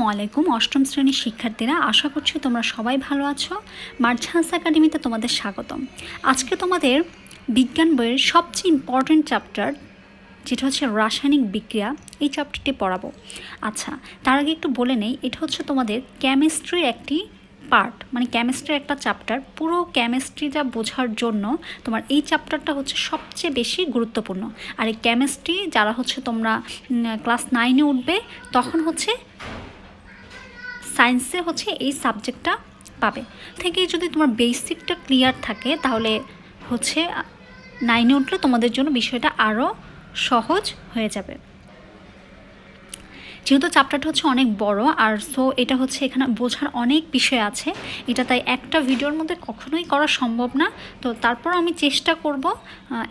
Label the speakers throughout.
Speaker 1: আসসালামু আলাইকুম। অষ্টম শ্রেণির শিক্ষার্থীরা, আশা করছি তোমরা সবাই ভালো আছো। মার্চান্স একাডেমিতে তোমাদের স্বাগতম। আজকে তোমাদের বিজ্ঞান বইয়ের সবচেয়ে ইম্পর্ট্যান্ট চ্যাপ্টার যেটা হচ্ছে রাসায়নিক বিক্রিয়া, এই চ্যাপ্টারটি পড়াবো। আচ্ছা তার আগে একটু বলে নেই, এটা হচ্ছে তোমাদের কেমিস্ট্রির একটি পার্ট মানে কেমিস্ট্রির একটা চ্যাপ্টার পুরো কেমিস্ট্রিটা বোঝার জন্য তোমার এই চ্যাপ্টারটা হচ্ছে সবচেয়ে বেশি গুরুত্বপূর্ণ। আর এই কেমিস্ট্রি যারা হচ্ছে তোমরা ক্লাস নাইনে উঠবে, তখন হচ্ছে সায়েন্সে হচ্ছে এই সাবজেক্টটা পাবে। থেকে যদি তোমার বেসিকটা ক্লিয়ার থাকে, তাহলে হচ্ছে নাইনে উঠলে তোমাদের জন্য বিষয়টা আরও সহজ হয়ে যাবে। যেহেতু চ্যাপ্টারটা হচ্ছে অনেক বড়, আর সো এটা হচ্ছে এখানে বোঝার অনেক বিষয় আছে। এটা তাই একটা ভিডিওর মধ্যে কখনোই করা সম্ভব না। তো তারপর আমি চেষ্টা করব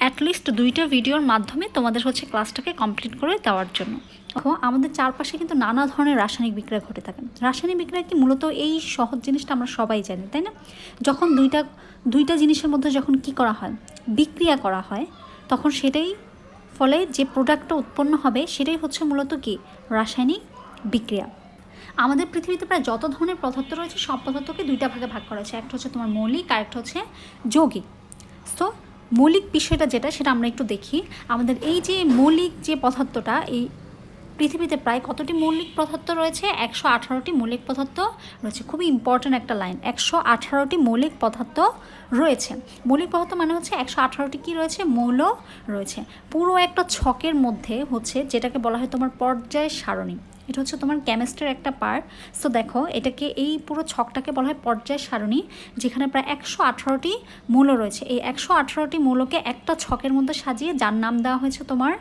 Speaker 1: অ্যাটলিস্ট দুইটা ভিডিওর মাধ্যমে তোমাদের হচ্ছে ক্লাসটাকে কমপ্লিট করে দেওয়ার জন্য। দেখো আমাদের চারপাশে কিন্তু নানা ধরনের রাসায়নিক বিক্রিয়া ঘটে থাকে। রাসায়নিক বিক্রিয়া কি মূলত এই সহজ জিনিসটা আমরা সবাই জানি, তাই না? যখন দুইটা দুইটা জিনিসের মধ্যে যখন কি করা হয়, বিক্রিয়া করা হয়, তখন সেটাই ফলে যে প্রোডাক্টটা উৎপন্ন হবে, সেটাই হচ্ছে মূলত কি? রাসায়নিক বিক্রিয়া। আমাদের পৃথিবীতে প্রায় যত ধরনের পদার্থ রয়েছে, সব পদার্থকে দুইটা ভাগে ভাগ করা হয়েছে। একটা হচ্ছে তোমার মৌলিক, আর একটা হচ্ছে যৌগিক। তো মৌলিক বিষয়টা যেটা, সেটা আমরা একটু দেখি। আমাদের এই যে মৌলিক যে পদার্থটা, এই পৃথিবীতে প্রায় কতটি মৌলিক পদার্থ রয়েছে? একশো আঠারোটি মৌলিক পদার্থ রয়েছে। খুবই ইম্পর্ট্যান্ট একটা লাইন একশো আঠারোটি মৌলিক পদার্থ রয়েছে। মৌলিক পদার্থ মানে হচ্ছে একশো আঠারোটি কী রয়েছে? মৌল রয়েছে। পুরো একটা ছকের মধ্যে হচ্ছে যেটাকে বলা হয় তোমার পর্যায় সারণী। এটা হচ্ছে তোমার কেমিস্ট্রির একটা পার্ট সো দেখো, এটাকে এই পুরো ছকটাকে বলা হয় পর্যায় সারণী, যেখানে প্রায় একশো আঠারোটি মৌল রয়েছে। এই একশো আঠারোটি মৌলকে একটা ছকের মধ্যে সাজিয়ে যার নাম দেওয়া হয়েছে তোমার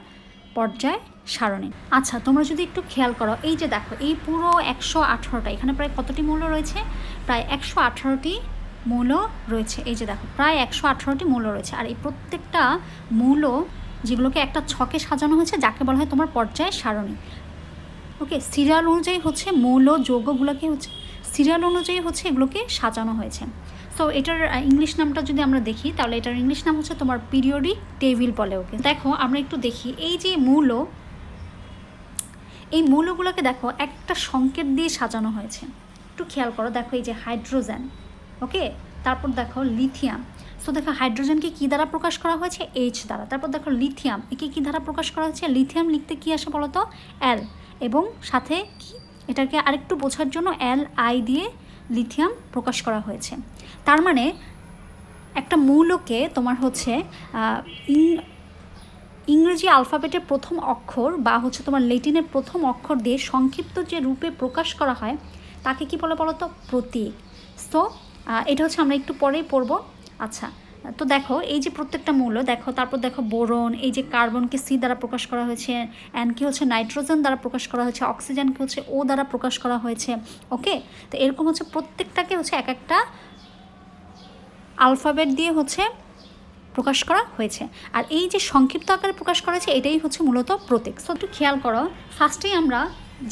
Speaker 1: পর্যায় সারণী। আচ্ছা তোমরা যদি একটু খেয়াল করো, এই যে দেখো, এই পুরো একশো আঠারোটা, এখানে প্রায় কতটি মৌল রয়েছে? প্রায় একশো আঠারোটি মৌল রয়েছে। এই যে দেখো, প্রায় একশো আঠারোটি মৌল রয়েছে। আর এই প্রত্যেকটা মৌল যেগুলোকে একটা ছকে সাজানো হয়েছে, যাকে বলা হয় তোমার পর্যায় সারণী। ওকে, সিরিয়াল অনুযায়ী হচ্ছে মৌল যৌগগুলোকে হচ্ছে, সিরিয়াল অনুযায়ী হচ্ছে এগুলোকে সাজানো হয়েছে। সো এটার ইংলিশ নামটা যদি আমরা দেখি, তাহলে এটার ইংলিশ নাম হচ্ছে তোমার পিরিয়ডিক টেবিল বলে, ওকে? দেখো, আমরা একটু দেখি, এই যে মৌল এই মৌলগুলোকে দেখো, একটা সংকেত দিয়ে সাজানো হয়েছে। একটু খেয়াল করো, দেখো এই যে হাইড্রোজেন, ওকে? তারপর দেখো লিথিয়াম। সো দেখো হাইড্রোজেনকে কী দ্বারা প্রকাশ করা হয়েছে? এইচ দ্বারা। তারপর দেখো লিথিয়াম, একে কী দ্বারা প্রকাশ করা হয়েছে? লিথিয়াম লিখতে কী আসে বলো তো এল এবং সাথে কি? এটাকে আরেকটু বোঝার জন্য এল আই দিয়ে লিথিয়াম প্রকাশ করা হয়েছে। তার মানে একটা মৌলকে তোমার হচ্ছে ইংরেজি আলফাবেটের প্রথম অক্ষর বা হচ্ছে তোমার লেটিনের প্রথম অক্ষর দিয়ে সংক্ষিপ্ত যে রূপে প্রকাশ করা হয়, তাকে কি বলে বলো তো প্রতীক তো এটা হচ্ছে আমরা একটু পরেই পড়ব। আচ্ছা তো দেখো, এই যে প্রত্যেকটা মৌল, দেখো, তারপর দেখো বোরন, এই যে কার্বনকে সি দ্বারা প্রকাশ করা হয়েছে অ্যানকে হচ্ছে নাইট্রোজেন দ্বারা প্রকাশ করা হয়েছে অক্সিজেনকে হচ্ছে ও দ্বারা প্রকাশ করা হয়েছে, ওকে? তো এরকম হচ্ছে প্রত্যেকটাকে হচ্ছে এক একটা আলফাবেট দিয়ে হচ্ছে প্রকাশ করা হয়েছে। আর এই যে সংক্ষিপ্ত আকারে প্রকাশ করা হয়েছে, এটাই হচ্ছে মূলত প্রতীক। সো একটু খেয়াল করো ফার্স্টেই আমরা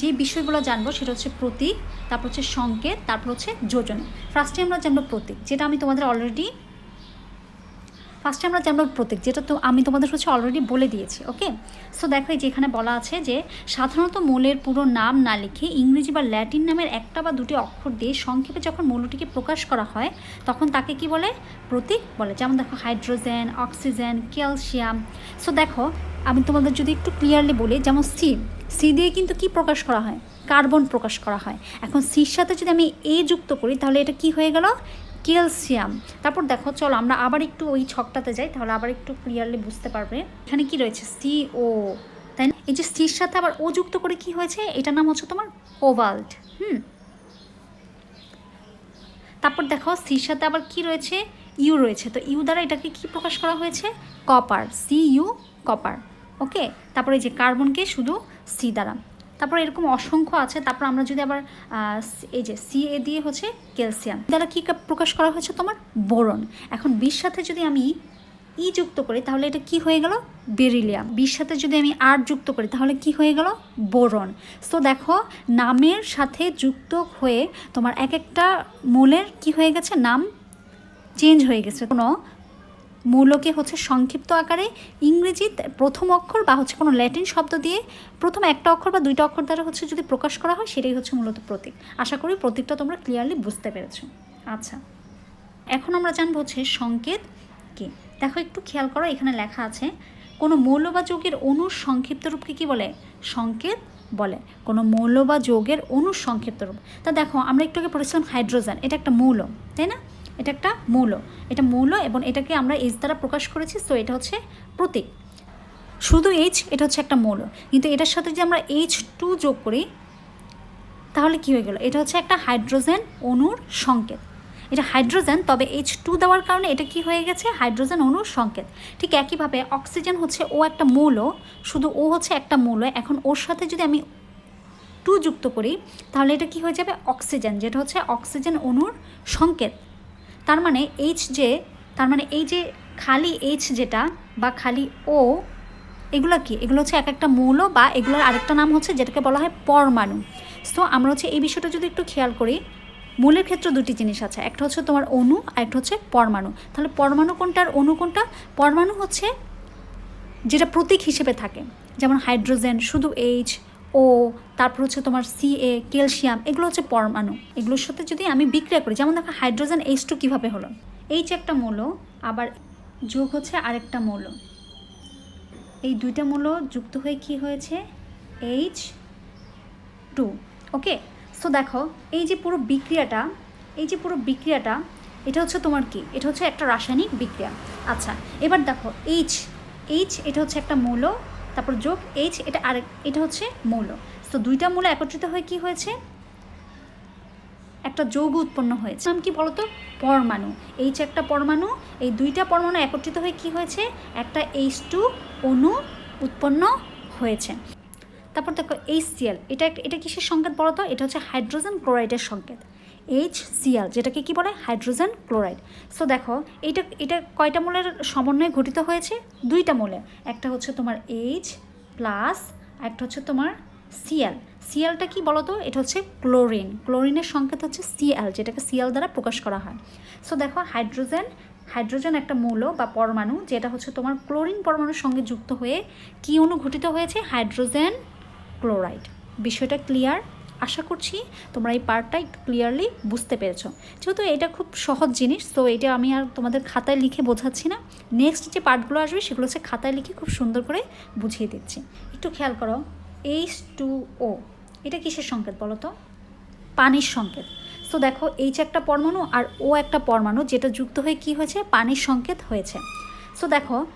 Speaker 1: যে বিষয়গুলো জানব, সেটা হচ্ছে প্রতীক, তারপর হচ্ছে সংকেত, তারপর হচ্ছে যোজন। ফার্স্টে আমরা জানব প্রতীক, যেটা আমি তোমাদের অলরেডি ফার্স্টে আমরা জানব প্রতীক, যেটা তো আমি তোমাদের হচ্ছে অলরেডি বলে দিয়েছি ওকে সো দেখো এই যেখানে বলা আছে যে, সাধারণত মূলের পুরো নাম না লিখে ইংরেজি বা ল্যাটিন নামের একটা বা দুটি অক্ষর দিয়ে সংক্ষেপে যখন মৌলটিকে প্রকাশ করা হয়, তখন তাকে কি বলে? প্রতীক বলে। যেমন দেখো, হাইড্রোজেন, অক্সিজেন, ক্যালসিয়াম। সো দেখো, আমি তোমাদের যদি একটু ক্লিয়ারলি বলি, যেমন সি সি দিয়ে কিন্তু কি প্রকাশ করা হয়? কার্বন প্রকাশ করা হয়। এখন সির সাথে যদি আমি এ যুক্ত করি, তাহলে এটা কি হয়ে গেল? ক্যালসিয়াম। তারপর দেখো, চলো আমরা আবার একটু ওই ছকটাতে যাই, তাহলে আবার একটু ক্লিয়ারলি বুঝতে পারবে। এখানে কি রয়েছে? সি ও তাই এই যে সির সাথে আবার ও যুক্ত করে কি হয়েছে? এটার নাম হচ্ছে তোমার কোবাল্ট হুম? তারপর দেখো সির সাথে আবার কি রয়েছে? ইউ রয়েছে। তো ইউ দ্বারা এটাকে কি প্রকাশ করা হয়েছে? Copper C U copper okay তারপরে এই যে কার্বনকে শুধু সি দ্বারা। তারপর এরকম অসংখ্য আছে। তারপর আমরা যদি আবার এই যে সি এ দিয়ে হচ্ছে ক্যালসিয়াম দ্বারা কী প্রকাশ করা হয়েছে তোমার? বোরন। এখন বির সাথে যদি আমি ই যুক্ত করি, তাহলে এটা কি হয়ে গেল? বেরিলিয়াম বির সাথে যদি আমি আর যুক্ত করি, তাহলে কি হয়ে গেল? বোরন। সো দেখো, নামের সাথে যুক্ত হয়ে তোমার এক একটা মূলের কি হয়ে গেছে? নাম চেঞ্জ হয়ে গেছে। কোনো মৌলকে হচ্ছে সংক্ষিপ্ত আকারে ইংরেজি প্রথম অক্ষর বা হচ্ছে কোনো ল্যাটিন শব্দ দিয়ে প্রথম একটা অক্ষর বা দুইটা অক্ষর দ্বারা হচ্ছে যদি প্রকাশ করা হয়, সেটাই হচ্ছে মূলত প্রতীক। আশা করি প্রতীকটা তোমরা ক্লিয়ারলি বুঝতে পেরেছ। আচ্ছা এখন আমরা জানব হচ্ছে সংকেত কি? দেখো, একটু খেয়াল করো, এখানে লেখা আছে, কোনো মৌল বা যোগের অণুর সংক্ষিপ্ত রূপকে কী বলে? সংকেত বলে। কোনো মৌল বা যৌগের অণুর সংক্ষিপ্ত রূপ। তা দেখো, আমরা একটু আগে পড়েছিলাম হাইড্রোজেন, এটা একটা মৌল, তাই না? এটা একটা মৌল। এটা মৌল এবং এটাকে আমরা এইচ দ্বারা প্রকাশ করেছি তো এটা হচ্ছে প্রতীক। শুধু এইচ এটা হচ্ছে একটা মৌল। কিন্তু এটার সাথে যদি আমরা এইচ টু যোগ করি, তাহলে কি হয়ে গেল? এটা হচ্ছে একটা হাইড্রোজেন অণুর সংকেত। এটা হাইড্রোজেন, তবে এইচ টু দেওয়ার কারণে এটা কি হয়ে গেছে? হাইড্রোজেন অণুর সংকেত। ঠিক একইভাবে অক্সিজেন হচ্ছে ও একটা মৌল, শুধু ও হচ্ছে একটা মৌল। এখন ওর সাথে যদি আমি টু যুক্ত করি, তাহলে এটা কি হয়ে যাবে? অক্সিজেন, যেটা হচ্ছে অক্সিজেন অণুর সংকেত। তার মানে এইচ যে তার মানে এই যে খালি এইচ যেটা বা খালি ও এগুলো কি? এগুলো হচ্ছে এক একটা মৌল বা এগুলোর আরেকটা নাম হচ্ছে যেটাকে বলা হয় পরমাণু। সো আমরা হচ্ছে এই বিষয়টা যদি একটু খেয়াল করি, মূলের ক্ষেত্রে দুটি জিনিস আছে। একটা হচ্ছে তোমার অণু, আর একটা হচ্ছে পরমাণু। তাহলে পরমাণু কোনটা আর অণু কোনটা? পরমাণু হচ্ছে যেটা প্রতীক হিসেবে থাকে। যেমন হাইড্রোজেন, শুধু এইচ ও, তারপর হচ্ছে তোমার সি এ ক্যালসিয়াম এগুলো হচ্ছে পরমাণু। এগুলোর সাথে যদি আমি বিক্রিয়া করি, যেমন দেখো হাইড্রোজেন এইচ টু কীভাবে হলো? এইচ একটা মৌল, আবার যোগ হচ্ছে আরেকটা মৌল। এই দুইটা মৌল যুক্ত হয়ে কি হয়েছে? এইচ টু ওকে সো দেখো, এই যে পুরো বিক্রিয়াটা, এই যে পুরো বিক্রিয়াটা, এটা হচ্ছে তোমার কি? এটা হচ্ছে একটা রাসায়নিক বিক্রিয়া। আচ্ছা এবার দেখো এইচ এইচ এটা হচ্ছে একটা মৌল তারপর যোগ এইচ এটা আরেক, এটা হচ্ছে মৌল। তো দুইটা মূল একত্রিত হয়ে কি হয়েছে? একটা যৌগ উৎপন্ন হয়েছে। নাম কি বলতো? পরমাণু। এইচ একটা পরমাণু, এই দুইটা পরমাণু একত্রিত হয়ে কি হয়েছে? একটা এইচ টু অণু উৎপন্ন হয়েছে। তারপর দেখো এইচ সিএল এটা এটা কিসের সংকেত বলো তো এটা হচ্ছে হাইড্রোজেন ক্লোরাইডের সংকেত। এইচ সিএল যেটাকে কি বলে? Hydrogen chloride. সো দেখো এটা এটা কয়টা মূলের সমন্বয়ে গঠিত হয়েছে? দুইটা মূলে। একটা হচ্ছে তোমার এইচ প্লাস একটা হচ্ছে তোমার সিএল সিএলটা কি বলো তো এটা হচ্ছে ক্লোরিন। ক্লোরিনের সংকেত হচ্ছে সিএল যেটাকে সিএল দ্বারা প্রকাশ করা হয়। সো দেখো, হাইড্রোজেন হাইড্রোজেন একটা মৌল বা পরমাণু, যেটা হচ্ছে তোমার ক্লোরিন পরমাণুর সঙ্গে যুক্ত হয়ে কি গঠিত হয়েছে? Hydrogen chloride. বিষয়টা ক্লিয়ার আশা করছি তোমরা এই পার্টটা একটু ক্লিয়ারলি বুঝতে পেরেছ। যেহেতু এটা খুব সহজ জিনিস তো এটা আমি আর তোমাদের খাতায় লিখে বোঝাচ্ছি না। নেক্সট যে পার্টগুলো আসবে, সেগুলো হচ্ছে খাতায় লিখে খুব সুন্দর করে বুঝিয়ে দিচ্ছি। একটু খেয়াল করো এইচ টু ও এটা কিসের সংকেত বলো তো? পানির সংকেত। সো দেখো এইচ একটা পরমাণু আর ও একটা পরমাণু, যেটা যুক্ত হয়ে কি হয়েছে? পানির সংকেত হয়েছে। সো দেখো,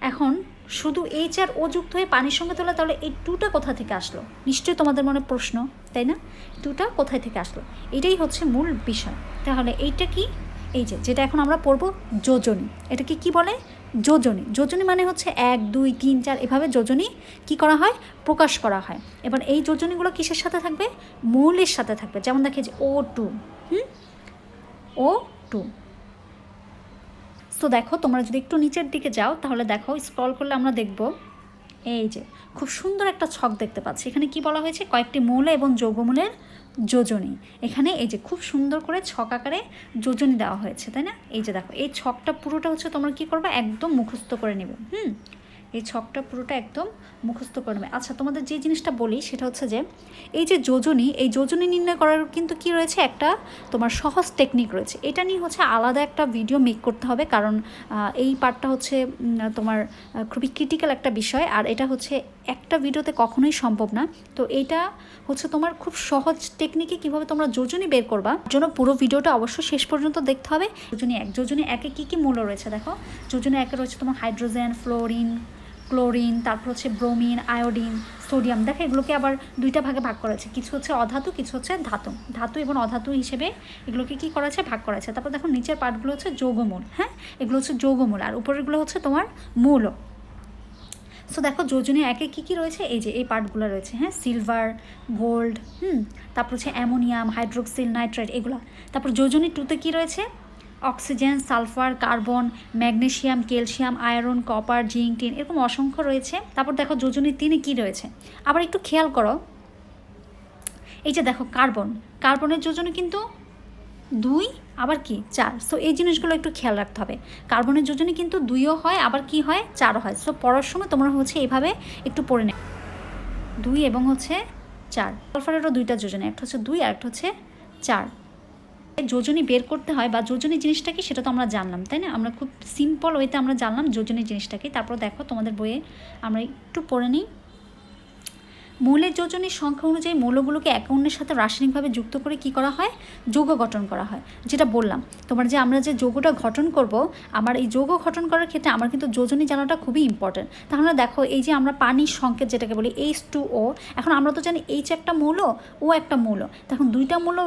Speaker 1: এখন শুধু এইচ আর ও যুক্ত হয়ে পানির সঙ্গে হলে তাহলে এই টুটা কোথা থেকে আসলো? নিশ্চয়ই তোমাদের মনে প্রশ্ন, তাই না? টুটা কোথায় থেকে আসলো? এটাই হচ্ছে মূল বিষয়। তাহলে এইটা কি? এই যে, যেটা এখন আমরা পড়ব, যোজনী। এটাকে কি বলে? যোজনী। যোজনী মানে হচ্ছে এক, দুই, তিন, চার, এভাবে যোজনী কি করা হয়? প্রকাশ করা হয়। এবার এই যোজনীগুলো কিসের সাথে থাকবে? মৌলের সাথে থাকবে। যেমন দেখে যে ও টু, হুম? O two. সো দেখো, তোমরা যদি একটু নিচের দিকে যাও, তাহলে দেখো স্ক্রল করলে আমরা দেখব। এই যে, খুব সুন্দর একটা ছক দেখতে পাচ্ছি। এখানে কি বলা হয়েছে? কয়েকটি মূল এবং যৌগমূলের যোজনী। এখানে এই যে, খুব সুন্দর করে ছক আকারে যোজনী দেওয়া হয়েছে, তাই না? এই যে, দেখো, এই ছকটা পুরোটা হচ্ছে তোমরা কি করবে? একদম মুখস্থ করে নেবে। হুম? এই ছকটা পুরোটা একদম মুখস্থ করে নেবে। আচ্ছা তোমাদের যে জিনিসটা বলি, সেটা হচ্ছে যে, এই যে যোজনী, এই যোজনী নির্ণয় করার কিন্তু কি রয়েছে? একটা তোমার সহজ টেকনিক রয়েছে। এটা নিয়ে হচ্ছে আলাদা একটা ভিডিও মেক করতে হবে, কারণ এই পার্টটা হচ্ছে তোমার খুবই ক্রিটিক্যাল একটা বিষয়, আর এটা হচ্ছে একটা ভিডিওতে কখনোই সম্ভব না। তো এটা হচ্ছে তোমার খুব সহজ টেকনিকে কীভাবে তোমরা যোজনী বের করবা। জন্য পুরো ভিডিওটা অবশ্যই শেষ পর্যন্ত দেখতে হবে। যোজনী এক, যোজনী একে কী কী মূল্য রয়েছে, দেখো। যোজনী একে রয়েছে তোমার হাইড্রোজেন ফ্লোরিন ক্লোরিন, তারপর হচ্ছে ব্রোমিন, আয়োডিন, সোডিয়াম। দেখো, এগুলোকে আবার দুইটা ভাগে ভাগ করা আছে কিছু হচ্ছে অধাতু, কিছু হচ্ছে ধাতু। ধাতু এবং অধাতু হিসেবে এগুলোকে কি করা আছে ভাগ করা আছে তারপর দেখো, নিচের পার্টগুলো হচ্ছে যৌগমূল হ্যাঁ? এগুলো হচ্ছে যৌগমূল। আর উপরেরগুলো হচ্ছে তোমার মূল। সো দেখো, যোজনে একে কী কী রয়েছে? এই যে, এই পার্টগুলো রয়েছে হ্যাঁ? সিলভার, গোল্ড, হুম? তারপর হচ্ছে অ্যামোনিয়াম, হাইড্রোক্সিল, নাইট্রেট, এগুলো। তারপর যোজনী টুতে কী রয়েছে? Oxygen, sulphur, carbon, magnesium, calcium, iron, copper, zinc, tin এরকম অসংখ্য রয়েছে। তারপর দেখো যোজনী তিনে কী রয়েছে। আবার একটু খেয়াল করো। এই যে দেখো কার্বন। কার্বনের যোজনী কিন্তু দুই, আবার কি? চার। সো এই জিনিসগুলো একটু খেয়াল রাখতে হবে। কার্বনের যোজনী কিন্তু দুইও হয়, আবার কি হয়? চার হয়। সো পড়ার সময় তোমরা হচ্ছে এইভাবে একটু পড়ে নেবে। দুই এবং হচ্ছে চার। সালফারেরও দুইটা যোজনী, একটা হচ্ছে দুই আর একটা হচ্ছে চার। যোজনী বের করতে হয় বা যোজনী জিনিসটা কি সেটা তো আমরা জানলাম, তাই না? আমরা খুব সিম্পল ওয়েতে আমরা জানলাম যোজনী জিনিসটাকে তারপর দেখো তোমাদের বইয়ে আমরা একটু পড়ে নিই। মৌলের যোজনীর সংখ্যা অনুযায়ী মৌলগুলোকে একে অন্যের সাথে রাসায়নিকভাবে যুক্ত করে কি করা হয়? যৌগ গঠন করা হয়। যেটা বললাম, তোমার যে আমরা যে যৌগটা গঠন করব, আমার এই যৌগ গঠন করার ক্ষেত্রে আমার কিন্তু যোজনী জানাটা খুবই ইম্পর্টেন্ট তাহলে দেখো, এই যে আমরা পানির সংকেত যেটাকে বলি এইচ টু ও এখন আমরা তো জানি এইচ একটা মৌল ও একটা মৌল। তখন দুইটা মৌল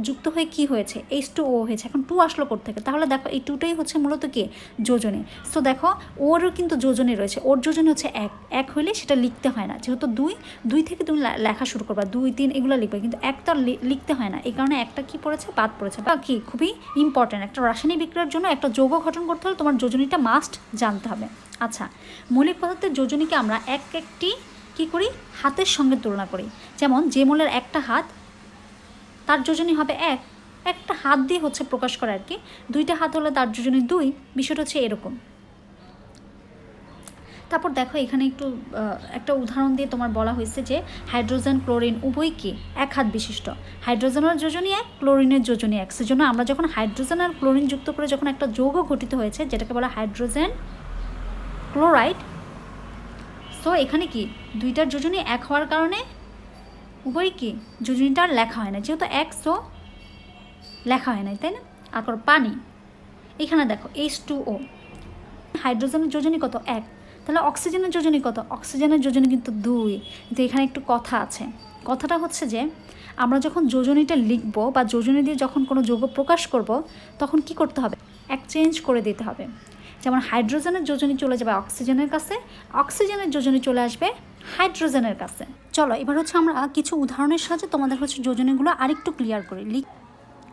Speaker 1: যুক্ত হয়ে কি হয়েছে? এইচ টু ও হয়েছে। এখন টু আসলো থেকে তাহলে দেখো, এই টুটাই হচ্ছে মূলত কি? যোজনী। সো দেখো, ওরও কিন্তু যোজনী রয়েছে। ওর যোজনী হচ্ছে এক। এক হলে সেটা লিখতে হয় না। যেহেতু দুই দুই থেকে তুমি লেখা শুরু করবা, দুই, তিন, এগুলো লিখবে। কিন্তু একটা লিখতে হয় না। এই কারণে একটা কি পড়েছে? বাদ পড়েছে। বা কি? খুবই ইম্পর্ট্যান্ট একটা রাসায়নিক বিক্রিয়ার জন্য একটা যৌগ গঠন করতে হলে তোমার যোজনীটা মাস্ট জানতে হবে। আচ্ছা মৌলিক পদার্থের যোজনীকে আমরা এক একটি কি করি? হাতের সঙ্গে তুলনা করি। যেমন, যে মৌলের একটা হাত, তার যোজনী হবে এক। একটা হাত দিয়ে হচ্ছে প্রকাশ করা আর কি। দুইটা হাত হলে তার যোজনী দুই। বিষয়টা হচ্ছে এরকম। তারপর দেখো এখানে একটু একটা উদাহরণ দিয়ে তোমার বলা হয়েছে যে হাইড্রোজেন, ক্লোরিন উভয় কি? এক হাত বিশিষ্ট। হাইড্রোজেনের যোজনী এক, ক্লোরিনের যোজনী এক। সেজন্য আমরা যখন হাইড্রোজেন আর ক্লোরিন যুক্ত করে যখন একটা যৌগ গঠিত হয়েছে, যেটাকে বলা হাইড্রোজেন ক্লোরাইড সো এখানে কি? দুইটার যোজনী এক হওয়ার কারণে উভয় কি? যোজনীটা আর লেখা হয় না। যেহেতু এক সো লেখা হয় নাই, তাই না? আর পানি। এখানে দেখো এইচ টু ও হাইড্রোজেনের যোজনী কত? এক। তাহলে অক্সিজেনের যোজনী কত? অক্সিজেনের যোজনী কিন্তু দুই। কিন্তু এখানে একটু কথা আছে। কথাটা হচ্ছে যে, আমরা যখন যোজনীটা লিখব বা যোজনী দিয়ে যখন কোনো যৌগ প্রকাশ করব, তখন কি করতে হবে? এক্সচেঞ্জ করে দিতে হবে। যেমন হাইড্রোজেনের যোজনী চলে যাবে অক্সিজেনের কাছে, অক্সিজেনের যোজনী চলে আসবে হাইড্রোজেনের কাছে। চলো, এবার হচ্ছে আমরা কিছু উদাহরণের সাহায্যে তোমাদের হচ্ছে যোজনীগুলো আরেকটু ক্লিয়ার করি। লিখ,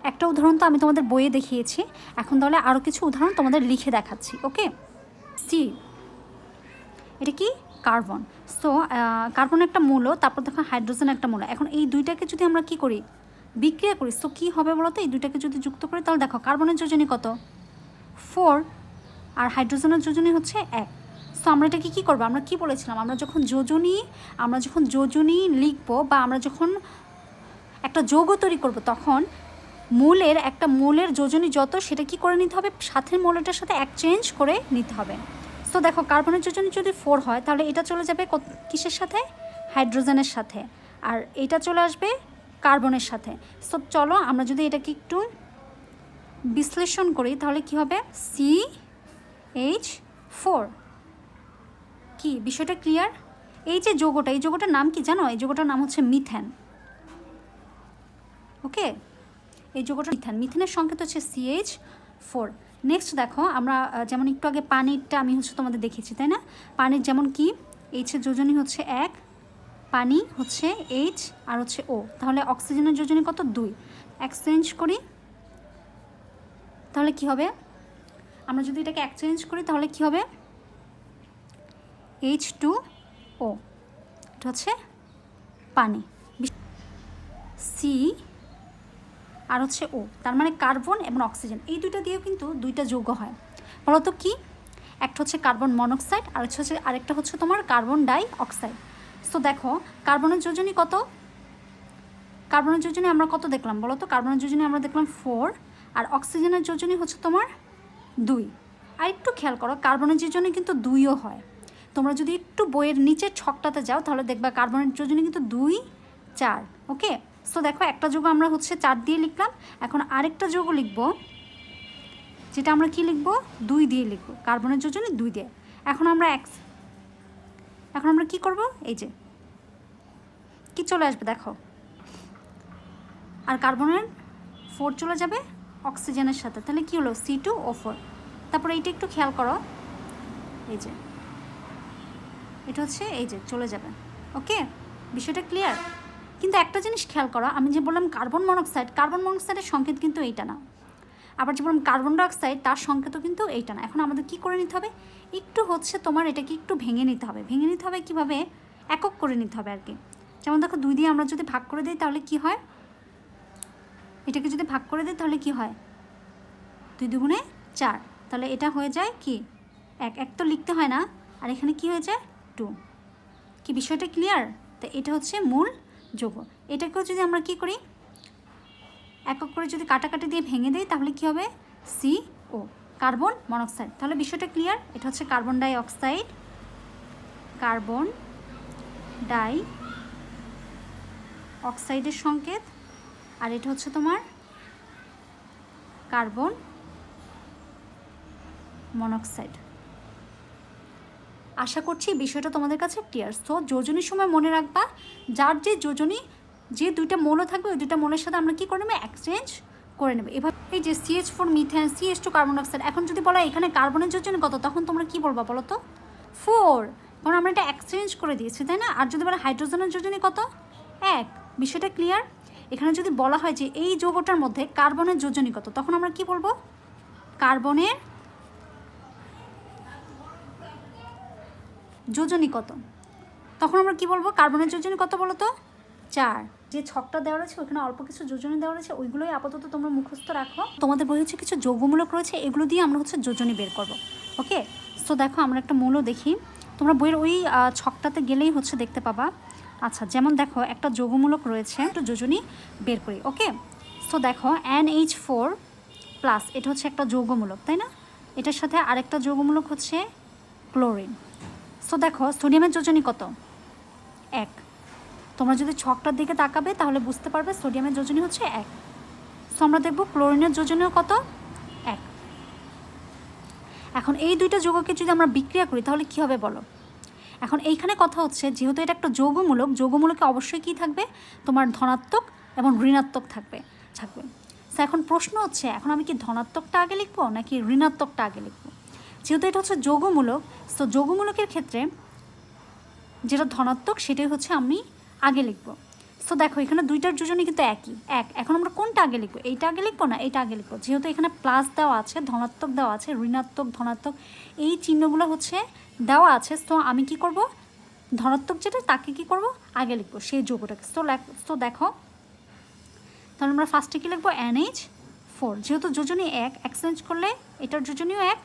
Speaker 1: একটা উদাহরণ তো আমি তোমাদের বইয়ে দেখিয়েছি। এখন তাহলে আরও কিছু উদাহরণ তোমাদের লিখে দেখাচ্ছি ওকে সি এটা কি? কার্বন। সো কার্বন একটা মূল, তারপর দেখো হাইড্রোজেন একটা মূল। এখন এই দুইটাকে যদি আমরা কি করি? বিক্রিয়া করি। সো কী হবে বলো তো এই দুইটাকে যদি যুক্ত করি, তাহলে দেখো কার্বনের যোজনী কত? ফোর আর হাইড্রোজেনের যোজনী হচ্ছে এক। সো আমরা এটাকে কী করব? আমরা কি বলেছিলাম? আমরা যখন যোজনী, আমরা যখন যোজনী লিখব বা আমরা যখন একটা যৌগ তৈরি করব, তখন মূলের একটা মূলের যোজনী যত, সেটা কি করে নিতে হবে? সাথের মূলটার সাথে এক্সচেঞ্জ করে নিতে হবে। তো দেখো কার্বনের যোজনী যদি ফোর হয়, তাহলে এটা চলে যাবে কিসের সাথে? হাইড্রোজেনের সাথে। আর এটা চলে আসবে কার্বনের সাথে। সো চলো আমরা যদি এটাকে একটু বিশ্লেষণ করি, তাহলে কি হবে? সি এইচ ফোর কি, বিষয়টা ক্লিয়ার এই যে যোগটা, এই যোগটার নাম কি জানো? এই যোগটার নাম হচ্ছে মিথেন ওকে এই যোগটা মিথেন মিথেনের সংকেত হচ্ছে সিএইচ ফোর নেক্সট দেখো, আমরা যেমন একটু আগে পানিরটা আমি হচ্ছে তোমাদের দেখিয়েছি, তাই না? পানির যেমন কি? এইচের যোজনী হচ্ছে এক, পানি হচ্ছে এইচ আর হচ্ছে ও তাহলে অক্সিজেনের যোজনী কত? দুই। এক্সচেঞ্জ করি, তাহলে কি হবে? আমরা যদি এটাকে এক্সচেঞ্জ করি, তাহলে কি হবে? এইচ টু ও এটা হচ্ছে পানি। সি আর হচ্ছে ও তার মানে কার্বন এবং অক্সিজেন এই দুইটা দিয়েও কিন্তু দুইটা যৌগ হয়। বলতো কি? একটা হচ্ছে কার্বন মনোক্সাইড আর হচ্ছে আরেকটা হচ্ছে তোমার কার্বন ডাই অক্সাইড সো দেখো কার্বনের যোজনী কত? কার্বনের যোজনী আমরা কত দেখলাম? বলো তো কার্বনের যোজনী আমরা দেখলাম ফোর আর অক্সিজেনের যোজনী হচ্ছে তোমার দুই। আর একটু খেয়াল করো কার্বনের যোজনী কিন্তু দুইও হয়। তোমরা যদি একটু বইয়ের নিচের ছকটাতে যাও, তাহলে দেখবা কার্বনের যোজনী কিন্তু দুই, চার ওকে সো দেখো, একটা যোগ আমরা হচ্ছে চার দিয়ে লিখলাম, এখন আরেকটা যোগ লিখব, যেটা আমরা কি লিখব? দুই দিয়ে লিখব, কার্বনের যোজনে দুই দিয়ে। এখন আমরা এক, এখন আমরা কি করব? এই যে, কি চলে আসবে দেখো, আর কার্বনের ফোর চলে যাবে অক্সিজেনের সাথে, তাহলে কি হলো? C two O four. তারপরে এইটা একটু খেয়াল করো, এই যে, এটা হচ্ছে এই যে, চলে যাবে, ওকে? বিষয়টা ক্লিয়ার কিন্তু একটা জিনিস খেয়াল করো, আমি যে বললাম কার্বন মনোক্সাইড, কার্বন মনোক্সাইডের সংকেত কিন্তু এইটা না। আবার যে বললাম কার্বন ডাইঅক্সাইড, তার সংকেতও কিন্তু এইটা না। এখন আমাদের কি করে নিতে হবে? একটু হচ্ছে তোমার এটাকে একটু ভেঙে নিতে হবে। ভেঙে নিতে হবে কীভাবে? একক করে নিতে হবে আর কি যেমন দেখো দুই দিয়ে আমরা যদি ভাগ করে দিই তাহলে কি হয়? এটাকে যদি ভাগ করে দিই তাহলে কি হয়? দুই দুগুণে চার। তাহলে এটা হয়ে যায় কি? এক। এক তো লিখতে হয় না। আর এখানে কি হয়ে যায়? টু। কি বিষয়টা ক্লিয়ার তো এটা হচ্ছে মূল যোগ। এটাকেও যদি আমরা কি করি? একক করে যদি কাটাকাটি দিয়ে ভেঙে দিই, তাহলে কি হবে? C O carbon monoxide. তাহলে বিষয়টা ক্লিয়ার এটা হচ্ছে কার্বন ডাই অক্সাইড কার্বন ডাই অক্সাইডের সংকেত, আর এটা হচ্ছে তোমার কার্বন মনোক্সাইড। আশা করছি বিষয়টা তোমাদের কাছে ক্লিয়ার সো যোজনীর সময় মনে রাখবা, যার যে যোজনী, যে দুইটা মৌল থাকবে, ওই দুইটা মৌলের সাথে আমরা কী করে নেব? এক্সচেঞ্জ করে নেবে। এবার এই যে CH four methane CH two carbon oxide এখন যদি বলা এখানে কার্বনের যোজনী কত, তখন তোমরা কী বলবা বলো তো? ফোর কারণ আমরা এটা এক্সচেঞ্জ করে দিয়েছি, তাই না? আর যদি বলা হাইড্রোজেনের যোজনী কত? এক। বিষয়টা ক্লিয়ার এখানে যদি বলা হয় যে এই যৌগটার মধ্যে কার্বনের যোজনী কত, তখন আমরা কি বলব? কার্বনের যোজনী কত? তখন আমরা কি বলব? কার্বনের যোজনী কত বলো তো? চার। যে ছকটা দেওয়া রয়েছে, ওখানে অল্প কিছু যোজনী দেওয়া রয়েছে, ওইগুলোই আপাতত তোমরা মুখস্থ রাখো। তোমাদের বই হচ্ছে কিছু যৌগমূলক রয়েছে, এগুলো দিয়ে আমরা হচ্ছে যোজনী বের করব, ওকে? সো দেখো, আমরা একটা মূলও দেখি। তোমরা বইয়ের ওই ছকটাতে গেলেই হচ্ছে দেখতে পাবা। আচ্ছা যেমন দেখো, একটা যৌগমূলক রয়েছে, একটু যোজনী বের করি, ওকে? সো দেখো এন এইচ ফোর প্লাস এটা হচ্ছে একটা যৌগমূলক, তাই না? এটার সাথে আরেকটা যৌগমূলক হচ্ছে ক্লোরিন। সো দেখো, সোডিয়ামের যোজনী কত? এক। তোমরা যদি ছকটার দিকে তাকাবে, তাহলে বুঝতে পারবে সোডিয়ামের যোজনী হচ্ছে এক। সো আমরা দেখব ক্লোরিনের যোজনীও কত? এক। এখন এই দুইটা যৌগকে যদি আমরা বিক্রিয়া করি, তাহলে কি হবে বলো? এখন এইখানে কথা হচ্ছে, যেহেতু এটা একটা যৌগমূলক, যৌগমূলকে অবশ্যই কি থাকবে? তোমার ধনাত্মক এবং ঋণাত্মক থাকবে থাকবে। তো এখন প্রশ্ন হচ্ছে, এখন আমি কি ধনাত্মকটা আগে লিখব, নাকি ঋণাত্মকটা আগে লিখব? যেহেতু এটা হচ্ছে যোগমূলক, তো যোগমূলকের ক্ষেত্রে যেটা ধনাত্মক সেটাই হচ্ছে আমি আগে লিখব। সো দেখো, এখানে দুইটার যোজনী কিন্তু একই, এক। এখন আমরা কোনটা আগে লিখব? এইটা আগে লিখব না এইটা আগে লিখব? যেহেতু এখানে প্লাস দেওয়া আছে, ধনাত্মক দেওয়া আছে, ঋণাত্মক, ধনাত্মক, এই চিহ্নগুলো হচ্ছে দেওয়া আছে, তো আমি কি করব? ধনাত্মক যেটা, তাকে কি করব? আগে লিখব, সেই যোগটাকে। তো তো দেখো, তাহলে আমরা ফার্স্টে কী লিখব? এনএইচ ফোর যেহেতু যোজনী এক এক্সচেঞ্জ করলে এটার যোজনীও এক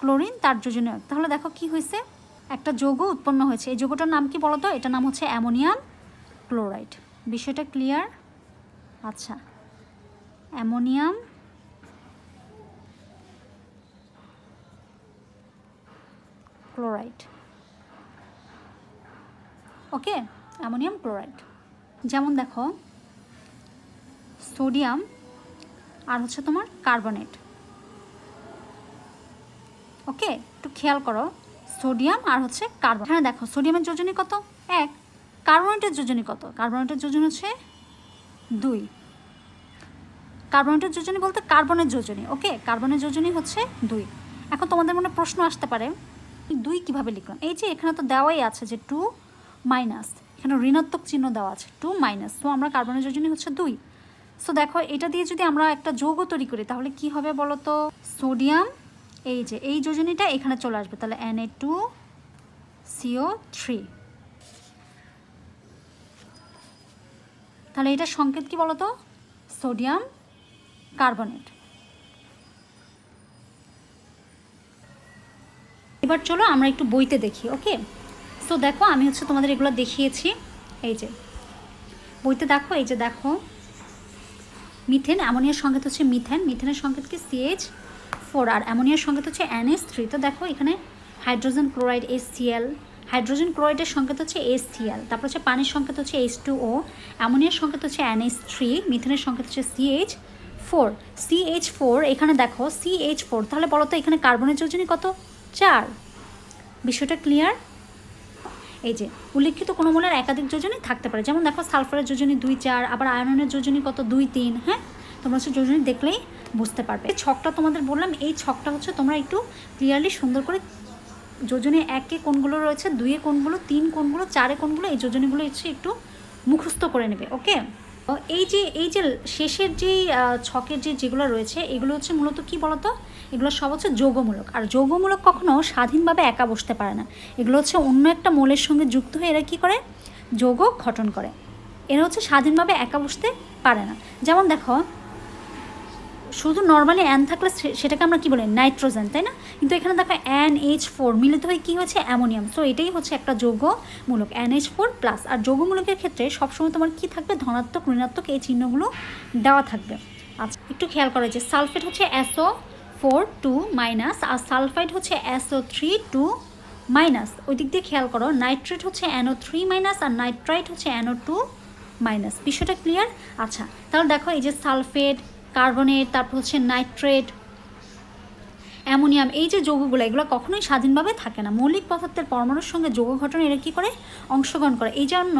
Speaker 1: ক্লোরিন, তার যোজনীয়। তাহলে দেখো কি হয়েছে? একটা যৌগ উৎপন্ন হয়েছে। এই যৌগটার নাম কি বলতো? এটার নাম হচ্ছে অ্যামোনিয়াম ক্লোরাইড। বিষয়টা ক্লিয়ার? আচ্ছা। Ammonium chloride. Okay? Ammonium chloride. যেমন দেখো, সোডিয়াম আর হচ্ছে তোমার কার্বনেট। ওকে, একটু খেয়াল করো। সোডিয়াম আর হচ্ছে কার্বন। এখানে দেখো, সোডিয়ামের যোজনী কত? এক। কার্বনেটের যোজনী কত? কার্বনেটের যোজন হচ্ছে দুই। কার্বনেটের যোজনী বলতে কার্বনের যোজনী, ওকে? কার্বনের যোজনী হচ্ছে দুই। এখন তোমাদের মনে প্রশ্ন আসতে পারে দুই কীভাবে লিখলাম? এই যে এখানে তো দেওয়াই আছে যে টু মাইনাস, এখানে ঋণাত্মক চিহ্ন দেওয়া আছে, টু মাইনাস। তো আমরা কার্বনের যোজনী হচ্ছে দুই। সো দেখো, এটা দিয়ে যদি আমরা একটা যৌগ তৈরি করি, তাহলে কি হবে বলো তো সোডিয়াম এই যে, এই যোজনীটা এখানে চলে আসবে। তাহলে N A two CO three তাহলে এটার সংকেত কি বলতো? Sodium carbonate. এবার চলো আমরা একটু বইতে দেখি, ওকে? সো দেখো, আমি হচ্ছে তোমাদের এগুলো দেখিয়েছি। এই যে, বইতে দেখো, এই যে দেখো, মিথেন, অ্যামোনিয়ার সংকেত হচ্ছে মিথেন। মিথেনের সংকেত কি? সিএইচ ফোর আর অ্যামোনিয়ার সংকেত হচ্ছে এনএস থ্রি তো দেখো, এখানে hydrogen chloride S CL hydrogen ক্লোরাইডের সংকেত হচ্ছে এস সিএল তারপর হচ্ছে পানির সংকেত হচ্ছে এইচ টু ও অ্যামোনিয়ার সংকেত হচ্ছে এনএস থ্রি মিথেনের সংকেত হচ্ছে সিএইচ ফোর সিএইচ ফোর এখানে দেখো সিএইচ ফোর তাহলে বলো তো এখানে কার্বনের যোজনী কত? চার। বিষয়টা ক্লিয়ার এই যে, উল্লেখিত কোনো মূলের একাধিক যোজনী থাকতে পারে। যেমন দেখো, সালফারের যোজনী দুই চার, আবার আয়রনের যোজনী কত? দুই তিন হ্যাঁ? তোমরা হচ্ছে যোজনী দেখলেই বুঝতে পারবে। ছকটা তোমাদের বললাম, এই ছকটা হচ্ছে তোমরা একটু ক্লিয়ারলি সুন্দর করে যোজনে একে কোনগুলো রয়েছে দুইয়ে কোনগুলো তিন কোনগুলো চারে কোনগুলো এই যোজনীগুলো হচ্ছে একটু মুখস্থ করে নেবে, ওকে? এই যে এই যে শেষের যে ছকের যে, যেগুলো রয়েছে, এগুলো হচ্ছে মূলত কি বলতো? এগুলো সব হচ্ছে যৌগমূলক। আর যৌগমূলক কখনো স্বাধীনভাবে একা বসতে পারে না। এগুলো হচ্ছে অন্য একটা মৌলের সঙ্গে যুক্ত হয়ে এরা কী করে? যৌগ গঠন করে। এরা হচ্ছে স্বাধীনভাবে একা বসতে পারে না। যেমন দেখো শুধু নর্মালি অ্যান থাকলে সেটাকে আমরা কি বলি? নাইট্রোজেন তাই না? কিন্তু এখানে দেখো অ্যান এইচ ফোর মিলিত হয়ে কী হচ্ছে অ্যামোনিয়াম সো এটাই হচ্ছে একটা যৌগমূলক অ্যান এইচ ফোর প্লাস আর যৌগমূলকের ক্ষেত্রে সবসময় তোমার কী থাকবে? ধনাত্মক, ঋণাত্মক এই চিহ্নগুলো দেওয়া থাকবে। আচ্ছা একটু খেয়াল করা যে সালফেট হচ্ছে S O four two minus আর সালফাইড হচ্ছে S O three two minus ওই দিক দিয়ে খেয়াল করো, নাইট্রেট হচ্ছে অ্যানো থ্রি মাইনাস আর নাইট্রাইট হচ্ছে অ্যানো টু মাইনাস বিষয়টা ক্লিয়ার আচ্ছা তাহলে দেখো এই যে সালফেট কার্বনেট তারপর হচ্ছে নাইট্রেট, অ্যামোনিয়াম, এই যে যৌগগুলো, এগুলো কখনোই স্বাধীনভাবে থাকে না। মৌলিক পদার্থের পরমাণুর সঙ্গে যৌগ ঘটনা এরা কী করে? অংশগ্রহণ করে। এই জন্য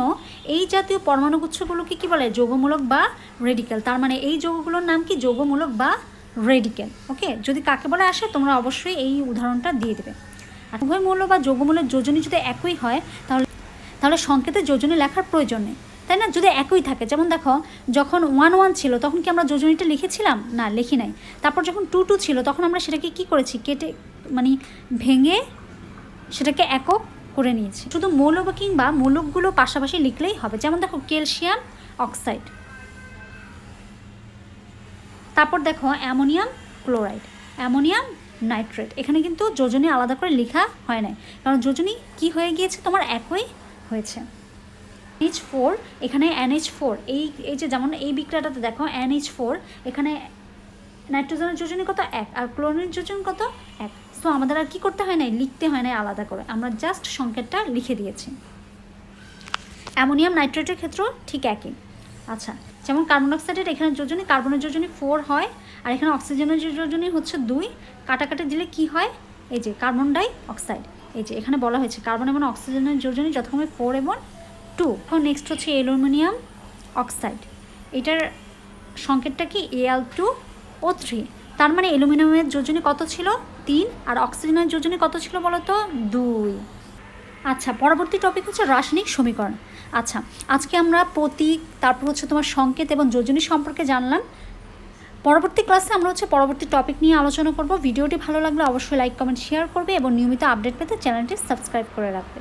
Speaker 1: এই জাতীয় পরমাণুগুচ্ছগুলোকে কী বলে? যৌগমূলক বা রেডিক্যাল তার মানে এই যৌগগুলোর নাম কি? যৌগমূলক বা রেডিক্যাল ওকে? যদি কাকে বলে আসে, তোমরা অবশ্যই এই উদাহরণটা দিয়ে দেবে। আর উভয় মূল্য বা যৌগমূলের যোজনী যদি একই হয়, তাহলে তাহলে সংকেতে যোজনী লেখার প্রয়োজন নেই। তাই না? যদি একই থাকে। যেমন দেখো, যখন ওয়ান ওয়ান ছিল, তখন কি আমরা যোজনীটা লিখেছিলাম? না, লিখি নাই। তারপর যখন টু টু ছিল, তখন আমরা সেটাকে কি করেছি? কেটে মানে ভেঙে সেটাকে একক করে নিয়েছি। শুধু মৌল কিংবা মৌলকগুলো পাশাপাশি লিখলেই হবে। যেমন দেখো, ক্যালসিয়াম অক্সাইড। তারপর দেখো, অ্যামোনিয়াম ক্লোরাইড। Ammonium nitrate. এখানে কিন্তু যোজনী আলাদা করে লেখা হয় নাই। কারণ যোজনী কি হয়ে গিয়েছে? তোমার একই হয়েছে। এইচ ফোর এখানে এনএইচ ফোর এই এই যে যেমন এই বিক্রিয়াটাতে দেখো এনএইচ ফোর এখানে নাইট্রোজেনের যোজনী কত? এক, আর ক্লোরিনের যোজন কত? এক। সো আমাদের আর কি করতে হয় নাই? লিখতে হয় নাই আলাদা করে। আমরা জাস্ট সংকেতটা লিখে দিয়েছি। অ্যামোনিয়াম নাইট্রেটের ক্ষেত্রেও ঠিক একই। আচ্ছা যেমন কার্বন ডাইঅক্সাইডের এখানে যোজনী, কার্বনের যোজনী ফোর হয়, আর এখানে অক্সিজেনের যোজনী হচ্ছে দুই, কাটাকাটি দিলে কি হয়? এই যে কার্বন ডাই অক্সাইড। এই যে এখানে বলা হয়েছে, কার্বন এবং অক্সিজেনের যোজনী যথাক্রমে ফোর এবং টু নেক্সট হচ্ছে অ্যালুমিনিয়াম অক্সাইড। এটার সংকেতটা কি? এল টু ও থ্রি তার মানে অ্যালুমিনিয়ামের যোজনী কত ছিল? তিন। আর অক্সিজেনের যোজনী কত ছিল বলো তো দুই। আচ্ছা পরবর্তী টপিক হচ্ছে রাসায়নিক সমীকরণ। আচ্ছা আজকে আমরা প্রতীক, তারপর হচ্ছে তোমার সংকেত এবং যোজনী সম্পর্কে জানলাম। পরবর্তী ক্লাসে আমরা হচ্ছে পরবর্তী টপিক নিয়ে আলোচনা করব। ভিডিওটি ভালো লাগলে অবশ্যই লাইক কমেন্ট শেয়ার করবে এবং নিয়মিত আপডেট পেতে চ্যানেলটি সাবস্ক্রাইব করে রাখবে।